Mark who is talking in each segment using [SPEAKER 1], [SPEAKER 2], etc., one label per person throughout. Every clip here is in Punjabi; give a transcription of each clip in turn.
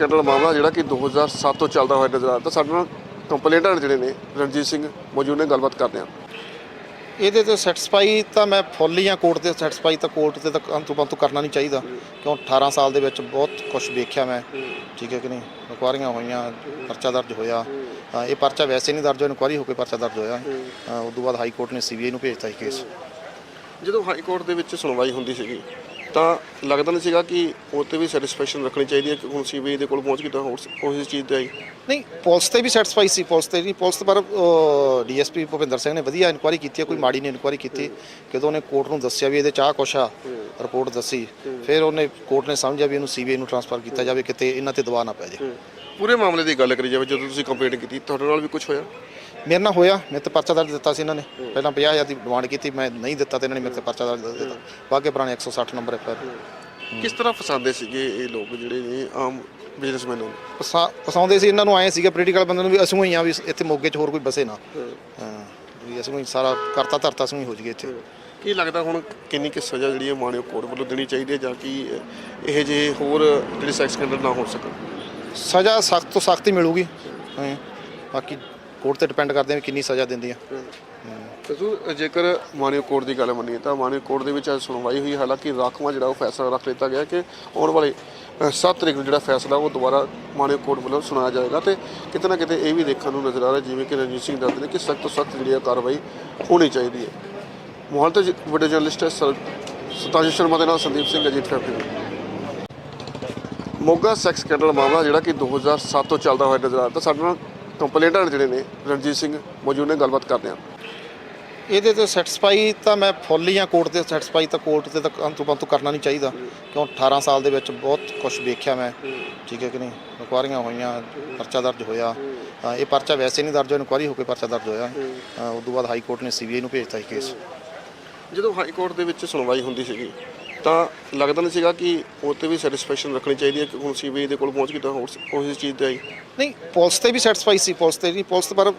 [SPEAKER 1] ਸਕੈਂਡਲ ਮਾਮਲਾ ਜਿਹੜਾ ਕਿ 2007 ਤੋਂ ਚੱਲਦਾ ਹੋਇਆ ਨਜ਼ਰ ਆਉਂਦਾ ਸਾਡੇ ਨਾਲ ਕੰਪਲੇਂਟਰ ਜਿਹੜੇ ਨੇ ਰਣਜੀਤ ਸਿੰਘ ਮੌਜੂਦ ਨੇ ਗੱਲਬਾਤ ਕਰਦੇ ਹਾਂ।
[SPEAKER 2] ਇਹਦੇ ਤੇ ਸੈਟੀਸਫਾਈ ਤਾਂ ਮੈਂ ਫੁੱਲ ਆ ਕੋਰਟ ਤੇ ਸੈਟੀਸਫਾਈ ਤਾਂ ਕੋਰਟ ਤੇ ਤਾਂ ਅੰਤੂ ਬੰਤੂ ਕਰਨਾ ਨਹੀਂ ਚਾਹੀਦਾ। ਕਿਉਂ? 18 ਸਾਲ ਦੇ ਵਿੱਚ ਬਹੁਤ ਕੁਝ ਵੇਖਿਆ ਮੈਂ। ਠੀਕ ਹੈ ਕਿ ਨਹੀਂ? ਇਨਕੁਆਰੀਆਂ ਹੋਈਆਂ ਪਰਚਾ ਦਰਜ ਹੋਇਆ। ਇਹ ਪਰਚਾ ਵੈਸੇ ਨਹੀਂ ਦਰਜ ਹੋਇਆ ਇਨਕੁਆਰੀ ਹੋ ਕੇ ਪਰਚਾ ਦਰਜ ਹੋਇਆ। ਉਸ ਤੋਂ ਬਾਅਦ ਹਾਈ ਕੋਰਟ ਨੇ ਸੀਬੀਆਈ ਨੂੰ ਭੇਜਤਾ ਇਹ ਕੇਸ
[SPEAKER 1] ਜਦੋਂ ਹਾਈ ਕੋਰਟ ਦੇ ਵਿੱਚ ਸੁਣਵਾਈ ਹੁੰਦੀ ਸੀਗੀ ਤਾਂ ਲੱਗਦਾ ਨਹੀਂ ਸੀਗਾ ਕਿ ਉਹ ਤੇ ਵੀ ਸੈਟੀਸਫੈਕਸ਼ਨ ਰੱਖਣੀ ਚਾਹੀਦੀ ਹੈ ਕਿ ਹੁਣ ਸੀਬੀਆਈ ਦੇ ਕੋਲ ਪਹੁੰਚ ਗਈ ਤਾਂ ਹੋਰ ਉਸ ਚੀਜ਼ ਤੇ ਆਈ।
[SPEAKER 2] ਨਹੀਂ ਪੁਲਿਸ ਤੇ ਵੀ ਸੈਟੀਸਫਾਈ ਸੀ ਪੁਲਿਸ ਤੇ ਨਹੀਂ ਪੁਲਿਸ ਪਰ ਡੀਐਸਪੀ ਭੁਪਿੰਦਰ ਸਿੰਘ ਨੇ ਵਧੀਆ ਇਨਕੁਆਰੀ ਕੀਤੀ ਹੈ ਕੋਈ ਮਾੜੀ ਨਹੀਂ ਇਨਕੁਆਰੀ ਕੀਤੀ। ਕਿਦੋਂ ਉਹਨੇ ਕੋਰਟ ਨੂੰ ਦੱਸਿਆ ਵੀ ਇਹਦੇ ਚਾਹ ਕੁਛ ਆ ਰਿਪੋਰਟ ਦੱਸੀ ਫਿਰ ਉਹਨੇ ਕੋਰਟ ਨੇ ਸਮਝਿਆ ਵੀ ਇਹਨੂੰ ਸੀਬੀਆਈ ਨੂੰ ਟ੍ਰਾਂਸਫਰ ਕੀਤਾ ਜਾਵੇ ਕਿਤੇ ਇਹਨਾਂ ਤੇ ਦਬਾਅ ਨਾ ਪੈ ਜਾਏ।
[SPEAKER 1] ਪੂਰੇ ਮਾਮਲੇ ਦੀ ਗੱਲ ਕਰੀ ਜਾਵੇ ਜਦੋਂ ਤੁਸੀਂ ਕੰਪਲੇਂਟ ਕੀਤੀ ਤੁਹਾਡੇ ਨਾਲ ਵੀ ਕੁਝ ਹੋਇਆ?
[SPEAKER 2] ਮੇਰੇ ਨਾਲ ਹੋਇਆ ਮੇਰੇ ਤੇ ਪਰਚਾ ਦਰਜ ਦਿੱਤਾ ਸੀ ਇਹਨਾਂ ਨੇ। ਪਹਿਲਾਂ 50000 ਦੀ ਡਿਮਾਂਡ ਕੀਤੀ ਮੈਂ ਨਹੀਂ ਦਿੱਤਾ ਤੇ ਇਹਨਾਂ ਨੇ ਮੇਰੇ ਤੇ ਪਰਚਾ ਦਰਜ ਦਿੱਤਾ। ਵਾਕੇ ਪੁਰਾਣੇ 160 ਨੰਬਰ ਐਫਆਰ
[SPEAKER 1] ਕਿਸ ਤਰ੍ਹਾਂ ਫਸਾਉਂਦੇ ਸੀਗੇ ਇਹ ਲੋਕ ਜਿਹੜੇ ਨੇ ਆਮ ਬਿਜ਼ਨਸਮੈਨ ਨੂੰ
[SPEAKER 2] ਪਸਾਉਂਦੇ ਸੀ ਇਹਨਾਂ ਨੂੰ ਆਏ ਸੀਗਾ ਪੋਲੀਟੀਕਲ ਬੰਦੇ ਨੂੰ ਵੀ ਅਸੀਂ ਹੀ ਆ ਵੀ ਇੱਥੇ ਮੋਗੇ 'ਚ ਹੋਰ ਕੋਈ ਬਸੇ ਨਾ। ਹਾਂ। ਵੀ ਅਸੀਂ ਹੀ ਸਾਰਾ ਕਰਤਾ ਧਰਤਾ ਅਸੀਂ ਹੀ ਹੋ ਜਗੇ ਇੱਥੇ।
[SPEAKER 1] ਕੀ ਲੱਗਦਾ ਹੁਣ ਕਿੰਨੀ ਕਿ ਸਜ਼ਾ ਜਿਹੜੀ ਹੈ ਮਾਣਯੋਗ ਕੋਰਟ ਵੱਲੋਂ ਦੇਣੀ ਚਾਹੀਦੀ ਹੈ ਜਾਂ ਕਿ ਇਹ ਜਿਹੇ ਹੋਰ ਜਿਹੜੇ ਸੈਕਸ ਸਕੈਂਡਲ ਨਾ ਹੋ ਸਕਣ?
[SPEAKER 2] ਸਜ਼ਾ ਸਖਤ ਤੋਂ ਸਖਤ ਹੀ ਮਿਲੂਗੀ। ਹਾਂ ਬਾਕੀ ਕੋਰਟ ਤੇ ਡਿਪੈਂਡ ਕਰਦੇ ਆ ਕਿੰਨੀ ਸਜ਼ਾ ਦਿੰਦੀ ਆ।
[SPEAKER 1] ਤਸੂ ਜੇਕਰ ਮਾਣਯੋਗ ਕੋਰਟ ਦੀ ਗੱਲ ਮੰਨੀਏ ਤਾਂ ਮਾਣਯੋਗ ਕੋਰਟ ਦੇ ਵਿੱਚ ਅੱਜ ਸੁਣਵਾਈ ਹੋਈ, ਹਾਲਾਂਕਿ ਰਾਖਵਾਂ ਜਿਹੜਾ ਉਹ ਫੈਸਲਾ ਰੱਖ ਲਿੱਤਾ ਗਿਆ ਕਿ ਆਉਣ ਵਾਲੇ 7 ਤਰੀਕ ਨੂੰ ਜਿਹੜਾ ਫੈਸਲਾ ਉਹ ਦੁਬਾਰਾ ਮਾਣਯੋਗ ਕੋਰਟ ਵੱਲੋਂ ਸੁਣਾਇਆ ਜਾਏਗਾ ਤੇ ਕਿਤੇ ਨਾ ਕਿਤੇ ਇਹ ਵੀ ਦੇਖਣ ਨੂੰ ਨਜ਼ਰ ਆ ਰਿਹਾ ਜਿਵੇਂ ਕਿ ਰਣਜੀਤ ਸਿੰਘ ਦੱਸਦੇ ਨੇ ਕਿ ਸਖਤ ਤੋਂ ਸਖਤ ਜਿਹੜੀ ਹੈ ਕਾਰਵਾਈ ਹੋਣੀ ਚਾਹੀਦੀ ਹੈ। ਮੋਹਾਲੀ ਤੋਂ ਵੱਡੇ ਜਰਨਲਿਸਟ ਹੈ ਸਰ- ਸ਼ਰਮਾ ਦੇ ਨਾਲ Sandeep Singh, Ajit factory Moga sex scandal ਮਾਮਲਾ ਜਿਹੜਾ ਕਿ 2007 ਤੋਂ ਚੱਲਦਾ ਹੋਇਆ ਨਜ਼ਰ ਆਉਂਦਾ ਸਾਡੇ ਨਾਲ ਕੰਪਲੇਂਟਰ ਜਿਹੜੇ ਨੇ ਰਣਜੀਤ ਸਿੰਘ ਮੌਜੂਦ ਨੇ ਗੱਲਬਾਤ ਕਰਦੇ ਹਾਂ।
[SPEAKER 2] ਇਹਦੇ ਤੇ ਸੈਟੀਸਫਾਈ ਤਾਂ ਮੈਂ ਫੁੱਲ ਆ ਕੋਰਟ ਤੇ ਸੈਟੀਸਫਾਈ ਤਾਂ ਕੋਰਟ ਤੇ ਤਾਂ ਅੰਤੂ ਬੰਤੂ ਕਰਨਾ ਨਹੀਂ ਚਾਹੀਦਾ। ਕਿਉਂ 18 ਸਾਲ ਦੇ ਵਿੱਚ ਬਹੁਤ ਕੁਝ ਵੇਖਿਆ ਮੈਂ ਠੀਕ ਹੈ ਕਿ ਨਹੀਂ? ਇਨਕੁਆਰੀਆਂ ਹੋਈਆਂ ਪਰਚਾ ਦਰਜ ਹੋਇਆ। ਇਹ ਪਰਚਾ ਵੈਸੇ ਨਹੀਂ ਦਰਜ ਹੋਇਆ ਇਨਕੁਆਰੀ ਹੋ ਕੇ ਪਰਚਾ ਦਰਜ ਹੋਇਆ। ਉਸ ਤੋਂ ਬਾਅਦ ਹਾਈ ਕੋਰਟ ਨੇ ਸੀਬੀਆਈ ਨੂੰ ਭੇਜਤਾ ਇਹ ਕੇਸ
[SPEAKER 1] ਜਦੋਂ ਹਾਈ ਕੋਰਟ ਦੇ ਵਿੱਚ ਸੁਣਵਾਈ ਹੁੰਦੀ ਸੀਗੀ ਤਾਂ ਲੱਗਦਾ ਨਹੀਂ ਸੀਗਾ ਕਿ ਉਹ ਤੇ ਵੀ ਸੈਟੀਸਫੈਕਸ਼ਨ ਰੱਖਣੀ ਚਾਹੀਦੀ ਹੈ ਕਿ ਹੁਣ ਸੀਬੀਆਈ ਦੇ ਕੋਲ ਪਹੁੰਚ ਗਈ ਤਾਂ ਹੋਰ ਉਸ ਚੀਜ਼ ਤੇ ਆਈ।
[SPEAKER 2] ਨਹੀਂ ਪੁਲਿਸ ਤੇ ਵੀ ਸੈਟੀਸਫਾਈ ਸੀ ਪੁਲਿਸ ਤੇ ਨਹੀਂ ਪੁਲਿਸ ਪਰ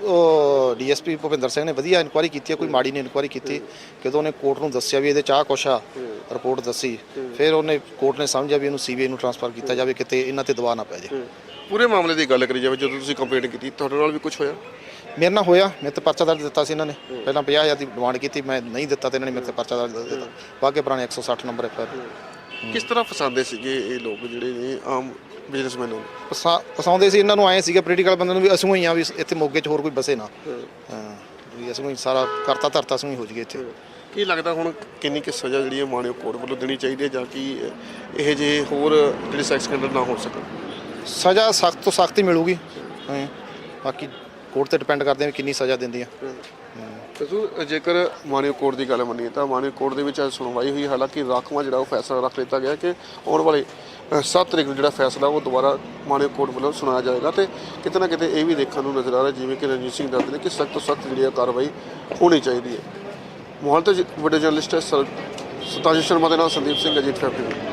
[SPEAKER 2] ਡੀਐਸਪੀ ਭੁਪਿੰਦਰ ਸਿੰਘ ਨੇ ਵਧੀਆ ਇਨਕੁਆਰੀ ਕੀਤੀ ਹੈ ਕੋਈ ਮਾੜੀ ਨਹੀਂ ਇਨਕੁਆਰੀ ਕੀਤੀ। ਕਿਦੋਂ ਉਹਨੇ ਕੋਰਟ ਨੂੰ ਦੱਸਿਆ ਵੀ ਇਹਦੇ ਚਾਹ ਕੁਛ ਆ ਰਿਪੋਰਟ ਦੱਸੀ ਫਿਰ ਉਹਨੇ ਕੋਰਟ ਨੇ ਸਮਝਿਆ ਵੀ ਇਹਨੂੰ ਸੀਬੀਆਈ ਨੂੰ ਟ੍ਰਾਂਸਫਰ ਕੀਤਾ ਜਾਵੇ ਕਿਤੇ ਇਹਨਾਂ ਤੇ ਦਬਾਅ ਨਾ ਪੈ ਜਾਏ।
[SPEAKER 1] ਪੂਰੇ ਮਾਮਲੇ ਦੀ ਗੱਲ ਕਰੀ ਜਾਵੇ ਜਦੋਂ ਤੁਸੀਂ ਕੰਪਲੇਂਟ ਕੀਤੀ ਤੁਹਾਡੇ ਨਾਲ ਵੀ ਕੁਝ ਹੋਇਆ?
[SPEAKER 2] ਮੇਰੇ ਨਾਲ ਹੋਇਆ ਮੇਰੇ ਤੇ ਪਰਚਾ ਦਰਜ ਦਿੱਤਾ ਸੀ ਇਹਨਾਂ ਨੇ। ਪਹਿਲਾਂ 50000 ਦੀ ਡਿਮਾਂਡ ਕੀਤੀ ਮੈਂ ਨਹੀਂ ਦਿੱਤਾ ਤੇ ਇਹਨਾਂ ਨੇ ਮੇਰੇ ਤੇ ਪਰਚਾ ਦਰਜ ਦਿੱਤਾ। ਵਾਕੇ ਪੁਰਾਣੇ 160 ਨੰਬਰ ਐਫਆਰ
[SPEAKER 1] ਕਿਸ ਤਰ੍ਹਾਂ ਫਸਾਉਂਦੇ ਸੀਗੇ ਇਹ ਲੋਕ ਜਿਹੜੇ ਨੇ ਆਮ ਬਿਜ਼ਨਸਮੈਨ ਨੂੰ
[SPEAKER 2] ਪਸਾਉਂਦੇ ਸੀ ਇਹਨਾਂ ਨੂੰ ਆਏ ਸੀਗਾ ਪੋਲੀਟੀਕਲ ਬੰਦੇ ਨੂੰ ਵੀ ਅਸੀਂ ਹੀ ਆ ਵੀ ਇੱਥੇ ਮੋਗੇ 'ਚ ਹੋਰ ਕੋਈ ਬਸੇ ਨਾ। ਹਾਂ। ਵੀ ਅਸੀਂ ਹੀ ਸਾਰਾ ਕਰਤਾ ਧਰਤਾ ਅਸੀਂ ਹੀ ਹੋ ਜਗੇ ਇੱਥੇ।
[SPEAKER 1] ਕੀ ਲੱਗਦਾ ਹੁਣ ਕਿੰਨੀ ਕਿ ਸਜ਼ਾ ਜਿਹੜੀ ਹੈ ਮਾਣਯੋਗ ਕੋਰਟ ਵੱਲੋਂ ਦੇਣੀ ਚਾਹੀਦੀ ਹੈ ਜਾਂ ਕਿ ਇਹ ਜਿਹੇ ਹੋਰ ਜਿਹੜੇ ਸੈਕਸ ਸਕੈਂਡਲ ਨਾ ਹੋ ਸਕਣ?
[SPEAKER 2] ਸਜ਼ਾ ਸਖਤ ਤੋਂ ਸਖਤ ਹੀ ਮਿਲੂਗੀ। ਹਾਂ ਬਾਕੀ ਕੋਰਟ ਤੇ ਡਿਪੈਂਡ ਕਰਦੇ ਆ ਵੀ ਕਿੰਨੀ ਸਜ਼ਾ ਦਿੰਦੀ ਆ।
[SPEAKER 1] ਤਸੂ ਜੇਕਰ ਮਾਣਯੋਗ ਕੋਰਟ ਦੀ ਗੱਲ ਮੰਨੀਏ ਤਾਂ ਮਾਣਯੋਗ ਕੋਰਟ ਦੇ ਵਿੱਚ ਅੱਜ ਸੁਣਵਾਈ ਹੋਈ, ਹਾਲਾਂਕਿ ਰਾਖਵਾਂ ਜਿਹੜਾ ਉਹ ਫੈਸਲਾ ਰੱਖ ਲਿੱਤਾ ਗਿਆ ਕਿ ਆਉਣ ਵਾਲੇ 7 ਤਰੀਕ ਨੂੰ ਜਿਹੜਾ ਫੈਸਲਾ ਉਹ ਦੁਬਾਰਾ ਮਾਣਯੋਗ ਕੋਰਟ ਵੱਲੋਂ ਸੁਣਾਇਆ ਜਾਏਗਾ ਤੇ ਕਿਤੇ ਨਾ ਕਿਤੇ ਇਹ ਵੀ ਦੇਖਣ ਨੂੰ ਨਜ਼ਰ ਆ ਰਿਹਾ ਜਿਵੇਂ ਕਿ ਰਣਜੀਤ ਸਿੰਘ ਦੱਸਦੇ ਨੇ ਕਿ ਸਖਤ ਤੋਂ ਸਖਤ ਜਿਹੜੀ ਹੈ ਕਾਰਵਾਈ ਹੋਣੀ ਚਾਹੀਦੀ ਹੈ। ਮੋਹਾਲੀ ਤੋਂ ਵੱਡੇ ਜਰਨਲਿਸਟ ਹੈ ਸਰ- ਸ਼ਰਮਾ ਦੇ ਨਾਲ Sandeep Singh Ajit factory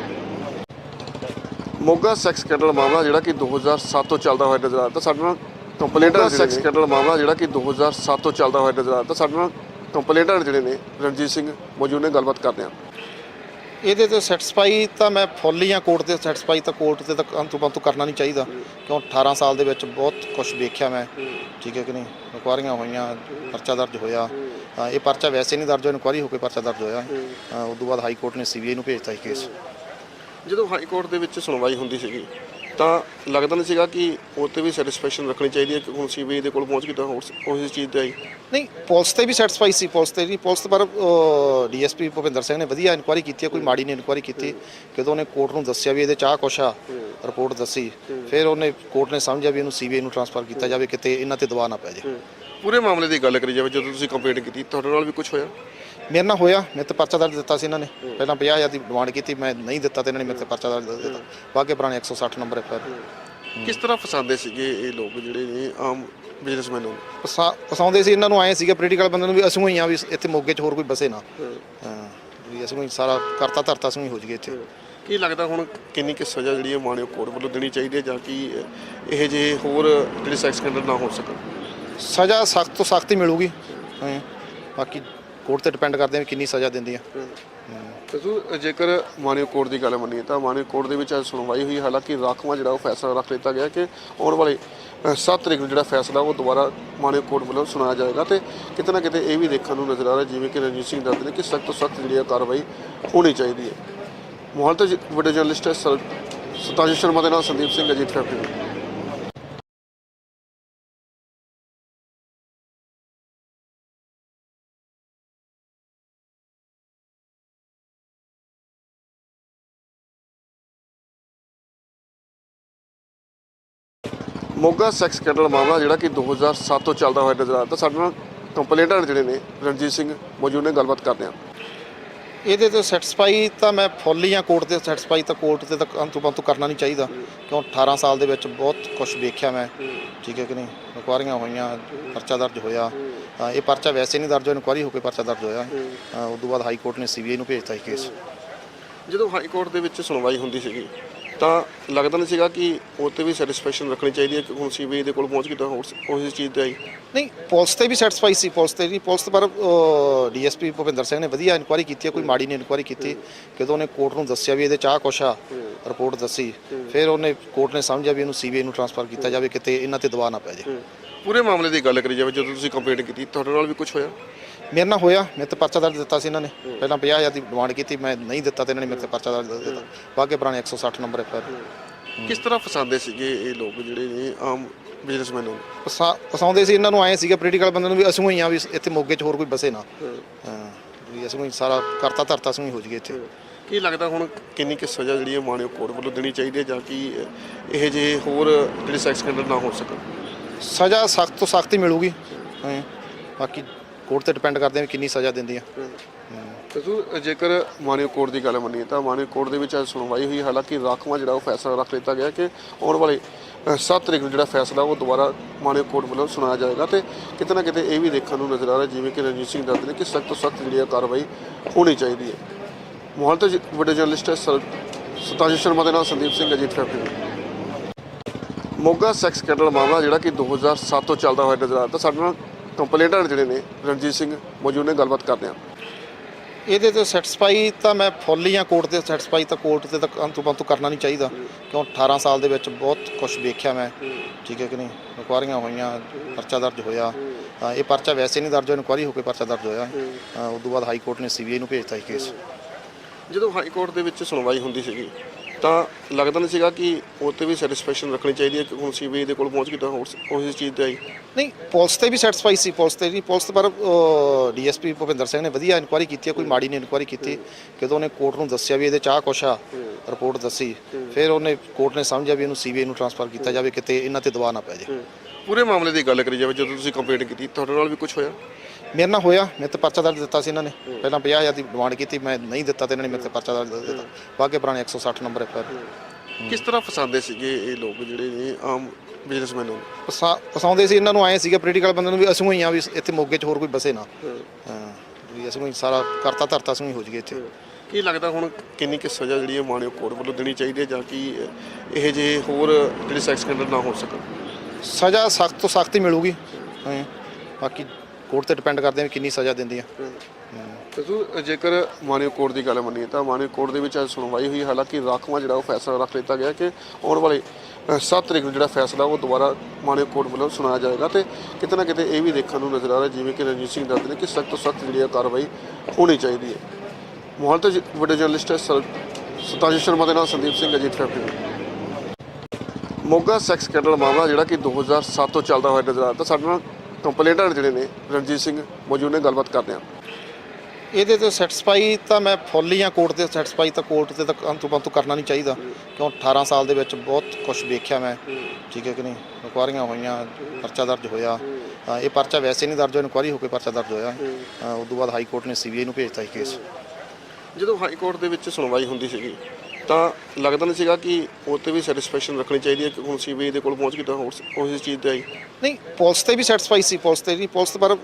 [SPEAKER 1] Moga sex scandal ਮਾਮਲਾ ਜਿਹੜਾ ਕਿ 2007 ਤੋਂ ਚੱਲਦਾ ਹੋਇਆ ਨਜ਼ਰ ਆ ਤਾਂ ਸਾਡੇ ਨਾਲ ਕੰਪਲੇਂਟਰ ਸੈਕਸ ਸਕੈਂਡਲ ਮਾਮਲਾ ਜਿਹੜਾ ਕਿ 2007 ਤੋਂ ਚੱਲਦਾ ਹੋਇਆ ਨਜ਼ਰ ਆਉਂਦਾ ਸਾਡੇ ਨਾਲ ਕੰਪਲੇਂਟਰ ਜਿਹੜੇ ਨੇ ਰਣਜੀਤ ਸਿੰਘ ਮੌਜੂਦ ਨੇ ਗੱਲਬਾਤ ਕਰਦੇ ਹਾਂ।
[SPEAKER 2] ਇਹਦੇ ਤੇ ਸੈਟੀਸਫਾਈ ਤਾਂ ਮੈਂ ਫੁੱਲ ਆ ਕੋਰਟ ਤੇ ਸੈਟੀਸਫਾਈ ਤਾਂ ਕੋਰਟ ਤੇ ਤਾਂ ਅੰਤੂ ਬੰਤੂ ਕਰਨਾ ਨਹੀਂ ਚਾਹੀਦਾ। ਕਿਉਂ? 18 ਸਾਲ ਦੇ ਵਿੱਚ ਬਹੁਤ ਕੁਝ ਵੇਖਿਆ ਮੈਂ। ਠੀਕ ਹੈ ਕਿ ਨਹੀਂ? ਇਨਕੁਆਰੀਆਂ ਹੋਈਆਂ ਪਰਚਾ ਦਰਜ ਹੋਇਆ। ਇਹ ਪਰਚਾ ਵੈਸੇ ਨਹੀਂ ਦਰਜ ਹੋਇਆ ਇਨਕੁਆਰੀ ਹੋ ਕੇ ਪਰਚਾ ਦਰਜ ਹੋਇਆ। ਉਸ ਤੋਂ ਬਾਅਦ ਹਾਈ ਕੋਰਟ ਨੇ ਸੀਬੀਆਈ ਨੂੰ ਭੇਜਤਾ ਇਹ ਕੇਸ
[SPEAKER 1] ਜਦੋਂ ਹਾਈ ਕੋਰਟ ਦੇ ਵਿੱਚ ਸੁਣਵਾਈ ਹੁੰਦੀ ਸੀਗੀ ਤਾਂ ਲੱਗਦਾ ਨਹੀਂ ਸੀਗਾ ਕਿ ਉਹ ਤੇ ਵੀ ਸੈਟੀਸਫੈਕਸ਼ਨ ਰੱਖਣੀ ਚਾਹੀਦੀ ਹੈ ਕਿ ਹੁਣ ਸੀਬੀਆਈ ਦੇ ਕੋਲ ਪਹੁੰਚ ਗਈ ਤਾਂ ਹੋਰ ਉਸ ਚੀਜ਼ ਤੇ ਆਈ।
[SPEAKER 2] ਨਹੀਂ ਪੁਲਿਸ ਤੇ ਵੀ ਸੈਟੀਸਫਾਈ ਸੀ ਪੁਲਿਸ ਤੇ ਨਹੀਂ ਪੁਲਿਸ ਪਰ ਡੀਐਸਪੀ ਭੁਪਿੰਦਰ ਸਿੰਘ ਨੇ ਵਧੀਆ ਇਨਕੁਆਰੀ ਕੀਤੀ ਹੈ ਕੋਈ ਮਾੜੀ ਨਹੀਂ ਇਨਕੁਆਰੀ ਕੀਤੀ। ਕਿਦੋਂ ਉਹਨੇ ਕੋਰਟ ਨੂੰ ਦੱਸਿਆ ਵੀ ਇਹਦੇ ਚਾਹ ਕੁਛ ਆ ਰਿਪੋਰਟ ਦੱਸੀ ਫਿਰ ਉਹਨੇ ਕੋਰਟ ਨੇ ਸਮਝਿਆ ਵੀ ਇਹਨੂੰ ਸੀਬੀਆਈ ਨੂੰ ਟ੍ਰਾਂਸਫਰ ਕੀਤਾ ਜਾਵੇ ਕਿਤੇ ਇਹਨਾਂ ਤੇ ਦਬਾਅ ਨਾ ਪੈ ਜਾਏ।
[SPEAKER 1] ਪੂਰੇ ਮਾਮਲੇ ਦੀ ਗੱਲ ਕਰੀ ਜਾਵੇ ਜਦੋਂ ਤੁਸੀਂ ਕੰਪਲੇਂਟ ਕੀਤੀ ਤੁਹਾਡੇ ਨਾਲ ਵੀ ਕੁਝ ਹੋਇਆ?
[SPEAKER 2] ਮੇਰੇ ਨਾਲ ਹੋਇਆ ਮੇਰੇ ਤੇ ਪਰਚਾ ਦਰਜ ਦਿੱਤਾ ਸੀ ਇਹਨਾਂ ਨੇ। ਪਹਿਲਾਂ 50000 ਦੀ ਡਿਮਾਂਡ ਕੀਤੀ ਮੈਂ ਨਹੀਂ ਦਿੱਤਾ ਤੇ ਇਹਨਾਂ ਨੇ ਮੇਰੇ ਤੇ ਪਰਚਾ ਦਰਜ ਦਿੱਤਾ। ਵਾਕੇ ਪੁਰਾਣੇ 160 ਨੰਬਰ ਐਫਆਰ
[SPEAKER 1] ਕਿਸ ਤਰ੍ਹਾਂ ਫਸਾਉਂਦੇ ਸੀਗੇ ਇਹ ਲੋਕ ਜਿਹੜੇ ਨੇ ਆਮ ਬਿਜ਼ਨਸਮੈਨ ਨੂੰ?
[SPEAKER 2] ਪਸਾਉਂਦੇ ਸੀ ਇਹਨਾਂ ਨੂੰ ਆਏ ਸੀਗਾ ਪੋਲੀਟੀਕਲ ਬੰਦੇ ਨੂੰ ਵੀ ਅਸੀਂ ਹੀ ਆ ਵੀ ਇੱਥੇ ਮੋਗੇ 'ਚ ਹੋਰ ਕੋਈ ਬਸੇ ਨਾ। ਹਾਂ। ਵੀ ਅਸੀਂ ਹੀ ਸਾਰਾ ਕਰਤਾ ਧਰਤਾ ਅਸੀਂ ਹੀ ਹੋ ਜਗੇ ਇੱਥੇ।
[SPEAKER 1] ਕੀ ਲੱਗਦਾ ਹੁਣ ਕਿੰਨੀ ਕਿ ਸਜ਼ਾ ਜਿਹੜੀ ਹੈ ਮਾਣਯੋਗ ਕੋਰਟ ਵੱਲੋਂ ਦੇਣੀ ਚਾਹੀਦੀ ਹੈ ਜਾਂ ਕਿ ਇਹ ਜਿਹੇ ਹੋਰ ਜਿਹੜੇ ਸੈਕਸ ਸਕੈਂਡਲ ਨਾ ਹੋ ਸਕਣ?
[SPEAKER 2] ਸਜ਼ਾ ਸਖਤ ਤੋਂ ਸਖਤ ਹੀ ਮਿਲੂਗੀ। ਹਾਂ ਬਾਕੀ ਕੋਰਟ ਤੇ ਡਿਪੈਂਡ ਕਰਦੇ ਆ ਵੀ ਕਿੰਨੀ ਸਜ਼ਾ ਦਿੰਦੀ ਆ।
[SPEAKER 1] ਤਸੂ ਜੇਕਰ ਮਾਨਿਓ ਕੋਰਟ ਦੀ ਗੱਲ ਮੰਨੀਏ ਤਾਂ ਮਾਨਿਓ ਕੋਰਟ ਦੇ ਵਿੱਚ ਅੱਜ ਸੁਣਵਾਈ ਹੋਈ, ਹਾਲਾਂਕਿ ਰਾਖਵਾਂ ਜਿਹੜਾ ਉਹ ਫੈਸਲਾ ਰੱਖ ਲਿੱਤਾ ਗਿਆ ਕਿ ਆਉਣ ਵਾਲੇ 7 ਤਰੀਕ ਨੂੰ ਜਿਹੜਾ ਫੈਸਲਾ ਉਹ ਦੁਬਾਰਾ ਮਾਨਿਓ ਕੋਰਟ ਵੱਲੋਂ ਸੁਣਾਇਆ ਜਾਏਗਾ ਤੇ ਕਿਤੇ ਨਾ ਕਿਤੇ ਇਹ ਵੀ ਦੇਖਣ ਨੂੰ ਨਜ਼ਰ ਆ ਰਿਹਾ ਜਿਵੇਂ ਕਿ ਰਣਜੀਤ ਸਿੰਘ ਦੱਸਦੇ ਨੇ ਕਿ ਸਖਤ ਤੋਂ ਸਖਤ ਜਿਹੜੀ ਆ ਕਾਰਵਾਈ ਹੋਣੀ ਚਾਹੀਦੀ ਹੈ। ਮਾਹੌਲ ਤੋਂ ਜ- ਵੱਡੇ ਜਰਨਲਿਸਟ ਹੈ ਸਰ ਸ਼ਰਮਾ ਦੇ ਨਾਲ Sandeep Singh Ajit factory. Moga sex scandal ਮਾਮਲਾ ਜਿਹੜਾ ਕਿ 2007 ਤੋਂ ਚੱਲਦਾ ਹੋਇਆ ਨਜ਼ਰ ਆ ਤਾਂ ਸਾਡੇ ਨਾਲ ਕੰਪਲੇਂਟਰ ਜਿਹੜੇ ਨੇ ਰਣਜੀਤ ਸਿੰਘ ਮੌਜੂਦ ਨੇ ਗੱਲਬਾਤ ਕਰਦੇ ਹਾਂ।
[SPEAKER 2] ਇਹਦੇ ਤੇ ਸੈਟੀਸਫਾਈ ਤਾਂ ਮੈਂ ਫੁੱਲ ਆ ਕੋਰਟ ਤੇ ਸੈਟੀਸਫਾਈ ਤਾਂ ਕੋਰਟ ਤੇ ਤਾਂ ਅੰਤੂ ਬੰਤੂ ਕਰਨਾ ਨਹੀਂ ਚਾਹੀਦਾ। ਕਿਉਂ 18 ਸਾਲ ਦੇ ਵਿੱਚ ਬਹੁਤ ਕੁਝ ਵੇਖਿਆ ਮੈਂ। ਠੀਕ ਹੈ ਕਿ ਨਹੀਂ? ਇਨਕੁਆਰੀਆਂ ਹੋਈਆਂ ਪਰਚਾ ਦਰਜ ਹੋਇਆ। ਇਹ ਪਰਚਾ ਵੈਸੇ ਨਹੀਂ ਦਰਜ ਹੋਇਆ ਇਨਕੁਆਰੀ ਹੋ ਕੇ ਪਰਚਾ ਦਰਜ ਹੋਇਆ। ਉਸ ਤੋਂ ਬਾਅਦ ਹਾਈ ਕੋਰਟ ਨੇ ਸੀਬੀਆਈ ਨੂੰ ਭੇਜਤਾ ਇਹ ਕੇਸ
[SPEAKER 1] ਜਦੋਂ ਹਾਈ ਕੋਰਟ ਦੇ ਵਿੱਚ ਸੁਣਵਾਈ ਹੁੰਦੀ ਸੀਗੀ ਤਾਂ ਲੱਗਦਾ ਨਹੀਂ ਸੀਗਾ ਕਿ ਉਹ ਤੇ ਵੀ ਸੈਟੀਸਫੈਕਸ਼ਨ ਰੱਖਣੀ ਚਾਹੀਦੀ ਹੈ ਕਿ ਹੁਣ ਸੀਬੀਆਈ ਦੇ ਕੋਲ ਪਹੁੰਚ ਕੇ ਤਾਂ ਉਸ ਉਸ ਚੀਜ਼ ਤੇ ਆਈ।
[SPEAKER 2] ਨਹੀਂ ਪੁਲਿਸ ਤੇ ਵੀ ਸੈਟੀਸਫਾਈ ਸੀ ਪੁਲਿਸ ਤੇ ਨਹੀਂ ਪੁਲਿਸ ਪਰ ਡੀਐਸਪੀ ਭੁਪਿੰਦਰ ਸਿੰਘ ਨੇ ਵਧੀਆ ਇਨਕੁਆਰੀ ਕੀਤੀ ਹੈ ਕੋਈ ਮਾੜੀ ਨਹੀਂ ਇਨਕੁਆਰੀ ਕੀਤੀ। ਕਿਦੋਂ ਉਹਨੇ ਕੋਰਟ ਨੂੰ ਦੱਸਿਆ ਵੀ ਇਹਦੇ ਚਾਹ ਕੁਛ ਆ ਰਿਪੋਰਟ ਦੱਸੀ ਫਿਰ ਉਹਨੇ ਕੋਰਟ ਨੇ ਸਮਝਿਆ ਵੀ ਇਹਨੂੰ ਸੀਬੀਆਈ ਨੂੰ ਟ੍ਰਾਂਸਫਰ ਕੀਤਾ ਜਾਵੇ ਕਿਤੇ ਇਹਨਾਂ ਤੇ ਦਬਾਅ ਨਾ ਪੈ ਜਾਏ।
[SPEAKER 1] ਪੂਰੇ ਮਾਮਲੇ ਦੀ ਗੱਲ ਕਰੀ ਜਾਵੇ ਜਦੋਂ ਤੁਸੀਂ ਕੰਪਲੇਂਟ ਕੀਤੀ ਤੁਹਾਡੇ ਨਾਲ ਵੀ ਕੁਝ ਹੋਇਆ?
[SPEAKER 2] ਮੇਰੇ ਨਾਲ ਹੋਇਆ ਮੇਰੇ ਤੇ ਪਰਚਾ ਦਰਜ ਦਿੱਤਾ ਸੀ ਇਹਨਾਂ ਨੇ। ਪਹਿਲਾਂ 50000 ਦੀ ਡਿਮਾਂਡ ਕੀਤੀ ਮੈਂ ਨਹੀਂ ਦਿੱਤਾ ਤੇ ਇਹਨਾਂ ਨੇ ਮੇਰੇ ਤੇ ਪਰਚਾ ਦਰਜ ਦਿੱਤਾ। ਬਾਗੇ ਪੁਰਾਣੇ 160 ਨੰਬਰ ਐਫ
[SPEAKER 1] ਕਿਸ ਤਰ੍ਹਾਂ ਫਸਾਉਂਦੇ ਸੀਗੇ ਇਹ ਲੋਕ ਜਿਹੜੇ ਨੇ ਆਮ ਬਿਜ਼ਨਸਮੈਨ ਨੂੰ?
[SPEAKER 2] ਪਸਾਉਂਦੇ ਸੀ ਇਹਨਾਂ ਨੂੰ ਆਏ ਸੀਗਾ ਪੋਲੀਟੀਕਲ ਬੰਦੇ ਨੂੰ ਵੀ ਅਸੀਂ ਹੀ ਆ ਵੀ ਇੱਥੇ ਮੋਗੇ 'ਚ ਹੋਰ ਕੋਈ ਬਸੇ ਨਾ। ਹਾਂ। ਵੀ ਅਸੀਂ ਹੀ ਸਾਰਾ ਕਰਤਾ ਧਰਤਾ ਅਸੀਂ ਹੀ ਹੋ ਜਗੇ ਇੱਥੇ।
[SPEAKER 1] ਕੀ ਲੱਗਦਾ ਹੁਣ ਕਿੰਨੀ ਕਿ ਸਜ਼ਾ ਜਿਹੜੀ ਹੈ ਮਾਣਿਓ ਕੋਰਟ ਵੱਲੋਂ ਦੇਣੀ ਚਾਹੀਦੀ ਹੈ ਜਾਂ ਕਿ ਇਹ ਜਿਹੇ ਹੋਰ ਜਿਹੜੇ ਸੈਕਸ ਸਕੈਂਡਲ ਨਾ ਹੋ ਸਕਣ?
[SPEAKER 2] ਸਜ਼ਾ ਸਖਤ ਤੋਂ ਸਖਤ ਹੀ ਮਿਲੂਗੀ। ਹਾਂ ਬਾਕੀ ਕੋਰਟ ਤੇ ਡਿਪੈਂਡ ਕਰਦੇ ਆ ਵੀ ਕਿੰਨੀ ਸਜ਼ਾ ਦਿੰਦੀ ਆ।
[SPEAKER 1] ਤਸੂ ਜੇਕਰ ਮਾਨਿਓ ਕੋਰਟ ਦੀ ਗੱਲ ਮੰਨੀਏ ਤਾਂ ਮਾਨਿਓ ਕੋਰਟ ਦੇ ਵਿੱਚ ਅੱਜ ਸੁਣਵਾਈ ਹੋਈ, ਹਾਲਾਂਕਿ ਰਾਖਵਾਂ ਜਿਹੜਾ ਉਹ ਫੈਸਲਾ ਰੱਖ ਲਿੱਤਾ ਗਿਆ ਕਿ ਆਉਣ ਵਾਲੇ 7 ਤਰੀਕ ਨੂੰ ਜਿਹੜਾ ਫੈਸਲਾ ਉਹ ਦੁਬਾਰਾ ਮਾਨਿਓ ਕੋਰਟ ਵੱਲੋਂ ਸੁਣਾਇਆ ਜਾਏਗਾ ਤੇ ਕਿਤੇ ਨਾ ਕਿਤੇ ਇਹ ਵੀ ਦੇਖਣ ਨੂੰ ਨਜ਼ਰ ਆ ਰਿਹਾ ਜਿਵੇਂ ਕਿ ਰਣਜੀਤ ਸਿੰਘ ਦੱਸਦੇ ਨੇ ਕਿ ਸਖਤ ਤੋਂ ਸਖਤ ਜਿਹੜੀ ਆ ਕਾਰਵਾਈ ਹੋਣੀ ਚਾਹੀਦੀ ਹੈ। ਮਾਹੌਲ ਤੋਂ ਜ- ਵੱਡੇ ਜਰਨਲਿਸਟ ਹੈ ਸ਼ਰਮਾ ਦੇ ਨਾਲ Sandeep Singh Ajit factory Moga sex scandal ਮਾਮਲਾ ਜਿਹੜਾ ਕਿ 2007 ਤੋਂ ਚੱਲਦਾ ਹੋਇਆ ਨਜ਼ਰ ਆ ਰਿਹਾ ਤਾਂ ਸਾਡੇ ਨਾਲ ਕੰਪਲੇਂਟਰ ਜਿਹੜੇ ਨੇ ਰਣਜੀਤ ਸਿੰਘ ਮੌਜੂਦ ਨੇ ਗੱਲਬਾਤ ਕਰਦੇ ਹਾਂ।
[SPEAKER 2] ਇਹਦੇ ਤੇ ਸੈਟੀਸਫਾਈ ਤਾਂ ਮੈਂ ਫੁੱਲ ਆ ਕੋਰਟ ਤੇ ਸੈਟੀਸਫਾਈ ਤਾਂ ਕੋਰਟ ਤੇ ਤਾਂ ਅੰਤੂ ਬੰਤੂ ਕਰਨਾ ਨਹੀਂ ਚਾਹੀਦਾ। ਕਿਉਂ? 18 ਸਾਲ ਦੇ ਵਿੱਚ ਬਹੁਤ ਕੁਝ ਵੇਖਿਆ ਮੈਂ। ਠੀਕ ਹੈ ਕਿ ਨਹੀਂ? ਇਨਕੁਆਰੀਆਂ ਹੋਈਆਂ ਪਰਚਾ ਦਰਜ ਹੋਇਆ। ਇਹ ਪਰਚਾ ਵੈਸੇ ਨਹੀਂ ਦਰਜ ਹੋਇਆ ਇਨਕੁਆਰੀ ਹੋ ਕੇ ਪਰਚਾ ਦਰਜ ਹੋਇਆ। ਉਸ ਤੋਂ ਬਾਅਦ ਹਾਈ ਕੋਰਟ ਨੇ ਸੀਬੀਆਈ ਨੂੰ ਭੇਜਤਾ ਇਹ ਕੇਸ
[SPEAKER 1] ਜਦੋਂ ਹਾਈ ਕੋਰਟ ਦੇ ਵਿੱਚ ਸੁਣਵਾਈ ਹੁੰਦੀ ਸੀਗੀ ਤਾਂ ਲੱਗਦਾ ਨਹੀਂ ਸੀਗਾ ਕਿ ਉਹ ਤੇ ਵੀ ਸੈਟੀਸਫੈਕਸ਼ਨ ਰੱਖਣੀ ਚਾਹੀਦੀ ਹੈ ਕਿ ਹੁਣ ਸੀਬੀਆਈ ਦੇ ਕੋਲ ਪਹੁੰਚ ਕੇ ਤਾਂ ਉਸ ਉਸ ਚੀਜ਼ ਤੇ ਆਈ।
[SPEAKER 2] ਨਹੀਂ ਪੁਲਿਸ ਤੇ ਵੀ ਸੈਟੀਸਫਾਈ ਸੀ ਪੁਲਿਸ ਤੇ ਨਹੀਂ ਪੁਲਿਸ ਪਰ ਡੀਐਸਪੀ ਭੁਪਿੰਦਰ ਸਿੰਘ ਨੇ ਵਧੀਆ ਇਨਕੁਆਰੀ ਕੀਤੀ ਹੈ ਕੋਈ ਮਾੜੀ ਨਹੀਂ ਇਨਕੁਆਰੀ ਕੀਤੀ ਕਿਦੋਂ ਉਹਨੇ ਕੋਰਟ ਨੂੰ ਦੱਸਿਆ ਵੀ ਇਹਦੇ ਚਾਹ ਕੁਛ ਆ ਰਿਪੋਰਟ ਦੱਸੀ ਫਿਰ ਉਹਨੇ ਕੋਰਟ ਨੇ ਸਮਝਿਆ ਵੀ ਇਹਨੂੰ ਸੀਬੀਆਈ ਨੂੰ ਟ੍ਰਾਂਸਫਰ ਕੀਤਾ ਜਾਵੇ ਕਿਤੇ ਇਹਨਾਂ ਤੇ ਦਬਾਅ ਨਾ ਪੈ ਜਾਏ।
[SPEAKER 1] ਪੂਰੇ ਮਾਮਲੇ ਦੀ ਗੱਲ ਕਰੀ ਜਾਵੇ ਜਦੋਂ ਤੁਸੀਂ ਕੰਪਲੇਂਟ ਕੀਤੀ ਤੁਹਾਡੇ ਨਾਲ ਵੀ ਕੁਝ ਹੋਇਆ?
[SPEAKER 2] ਮੇਰੇ ਨਾਲ ਹੋਇਆ ਮੇਰੇ ਤੇ ਪਰਚਾ ਦਰਜ ਦਿੱਤਾ ਸੀ ਇਹਨਾਂ ਨੇ। ਪਹਿਲਾਂ 50000 ਦੀ ਡਿਮਾਂਡ ਕੀਤੀ ਮੈਂ ਨਹੀਂ ਦਿੱਤਾ ਤੇ ਇਹਨਾਂ ਨੇ ਮੇਰੇ ਤੇ ਪਰਚਾ ਦਰਜ ਦਿੱਤਾ। ਬਾਗੇ ਪੁਰਾਣੇ 160 ਨੰਬਰ ਐਫ
[SPEAKER 1] ਕਿਸ ਤਰ੍ਹਾਂ ਫਸਾਉਂਦੇ ਸੀਗੇ ਇਹ ਲੋਕ ਜਿਹੜੇ ਨੇ ਆਮ ਬਿਜ਼ਨਸਮੈਨ ਨੂੰ
[SPEAKER 2] ਪਸਾਉਂਦੇ ਸੀ ਇਹਨਾਂ ਨੂੰ ਆਏ ਸੀਗਾ ਪੋਲੀਟੀਕਲ ਬੰਦੇ ਨੂੰ ਵੀ ਅਸੀਂ ਹੀ ਆ ਵੀ ਇੱਥੇ ਮੋਗੇ 'ਚ ਹੋਰ ਕੋਈ ਬਸੇ ਨਾ। ਹਾਂ। ਵੀ ਅਸੀਂ ਹੀ ਸਾਰਾ ਕਰਤਾ ਧਰਤਾ ਅਸੀਂ ਹੀ ਹੋ ਜਗੇ ਇੱਥੇ।
[SPEAKER 1] ਕੀ ਲੱਗਦਾ ਹੁਣ ਕਿੰਨੀ ਕਿ ਸਜ਼ਾ ਜਿਹੜੀ ਹੈ ਮਾਣਿਓ ਕੋਰਟ ਵੱਲੋਂ ਦੇਣੀ ਚਾਹੀਦੀ ਹੈ ਜਾਂ ਕਿ ਇਹ ਜਿਹੇ ਹੋਰ ਜਿਹੜੇ ਸੈਕਸ ਸਕੈਂਡਲ ਨਾ ਹੋ ਸਕਣ?
[SPEAKER 2] ਸਜ਼ਾ ਸਖਤ ਤੋਂ ਸਖਤ ਹੀ ਮਿਲੂਗੀ। ਹਾਂ ਬਾਕੀ ਕੋਰਟ ਤੇ ਡਿਪੈਂਡ ਕਰਦੇ ਆ ਵੀ ਕਿੰਨੀ ਸਜ਼ਾ ਦਿੰਦੀ ਆ।
[SPEAKER 1] ਤਸੂ ਜੇਕਰ ਮਾਨਿਓ ਕੋਰਟ ਦੀ ਗੱਲ ਮੰਨੀਏ ਤਾਂ ਮਾਨਿਓ ਕੋਰਟ ਦੇ ਵਿੱਚ ਅੱਜ ਸੁਣਵਾਈ ਹੋਈ ਹਾਲਾਂਕਿ ਰਾਖਵਾਂ ਜਿਹੜਾ ਉਹ ਫੈਸਲਾ ਰੱਖ ਲਿੱਤਾ ਗਿਆ ਕਿ ਆਉਣ ਵਾਲੇ 7 ਤਰੀਕ ਨੂੰ ਜਿਹੜਾ ਫੈਸਲਾ ਉਹ ਦੁਬਾਰਾ ਮਾਨਿਓ ਕੋਰਟ ਵੱਲੋਂ ਸੁਣਾਇਆ ਜਾਏਗਾ ਤੇ ਕਿਤੇ ਨਾ ਕਿਤੇ ਇਹ ਵੀ ਦੇਖਣ ਨੂੰ ਨਜ਼ਰ ਆ ਰਿਹਾ ਜਿਵੇਂ ਕਿ ਰਣਜੀਤ ਸਿੰਘ ਦੱਸਦੇ ਨੇ ਕਿ ਸਖਤ ਤੋਂ ਸਖਤ ਜਿਹੜੀ ਆ ਕਾਰਵਾਈ ਹੋਣੀ ਚਾਹੀਦੀ ਹੈ। ਮਾਹੌਲ ਤੋਂ ਵੱਡੇ ਜਰਨਲਿਸਟ ਹੈ ਸਰ ਸ਼ਰਮਾ ਦੇ ਨਾਲ Sandeep Singh Ajit factory Moga sex scandal ਮਾਮਲਾ ਜਿਹੜਾ ਕਿ 2007 ਤੋਂ ਚੱਲਦਾ ਹੋਇਆ ਨਜ਼ਰ ਆ ਰਿਹਾ ਤਾਂ ਸਾਡੇ ਨਾਲ ਕੰਪਲੇਂਟਰ ਜਿਹੜੇ ਨੇ ਰਣਜੀਤ ਸਿੰਘ ਮੌਜੂਦ ਨੇ ਗੱਲਬਾਤ ਕਰਦੇ ਹਾਂ।
[SPEAKER 2] ਇਹਦੇ ਤੇ ਸੈਟੀਸਫਾਈ ਤਾਂ ਮੈਂ ਫੁੱਲ ਆ ਕੋਰਟ ਤੇ ਸੈਟੀਸਫਾਈ ਤਾਂ ਕੋਰਟ ਤੇ ਤਾਂ ਅੰਤੂ ਬੰਤੂ ਕਰਨਾ ਨਹੀਂ ਚਾਹੀਦਾ। ਕਿਉਂ 18 ਸਾਲ ਦੇ ਵਿੱਚ ਬਹੁਤ ਕੁਝ ਵੇਖਿਆ ਮੈਂ। ਠੀਕ ਹੈ ਕਿ ਨਹੀਂ? ਇਨਕੁਆਰੀਆਂ ਹੋਈਆਂ ਪਰਚਾ ਦਰਜ ਹੋਇਆ। ਇਹ ਪਰਚਾ ਵੈਸੇ ਨਹੀਂ ਦਰਜ ਹੋਇਆ ਇਨਕੁਆਰੀ ਹੋ ਕੇ ਪਰਚਾ ਦਰਜ ਹੋਇਆ। ਉਸ ਤੋਂ ਬਾਅਦ ਹਾਈ ਕੋਰਟ ਨੇ ਸੀਬੀਆਈ ਨੂੰ ਭੇਜਤਾ ਇਹ ਕੇਸ
[SPEAKER 1] ਜਦੋਂ ਹਾਈ ਕੋਰਟ ਦੇ ਵਿੱਚ ਸੁਣਵਾਈ ਹੁੰਦੀ ਸੀਗੀ ਤਾਂ ਲੱਗਦਾ ਨਹੀਂ ਸੀਗਾ ਕਿ ਉਹ ਤੇ ਵੀ ਸੈਟੀਸਫੈਕਸ਼ਨ ਰੱਖਣੀ ਚਾਹੀਦੀ ਹੈ ਕਿ ਹੁਣ ਸੀਬੀਆਈ ਦੇ ਕੋਲ ਪਹੁੰਚ ਕੇ ਤਾਂ ਹੋਰ ਉਸ ਚੀਜ਼ ਤੇ ਆਈ।
[SPEAKER 2] ਨਹੀਂ, ਪੁਲਿਸ ਤੇ ਵੀ ਸੈਟੀਸਫਾਈ ਸੀ, ਪੁਲਿਸ ਤੇ ਵੀ, ਪੁਲਿਸ ਤੇ ਪਰ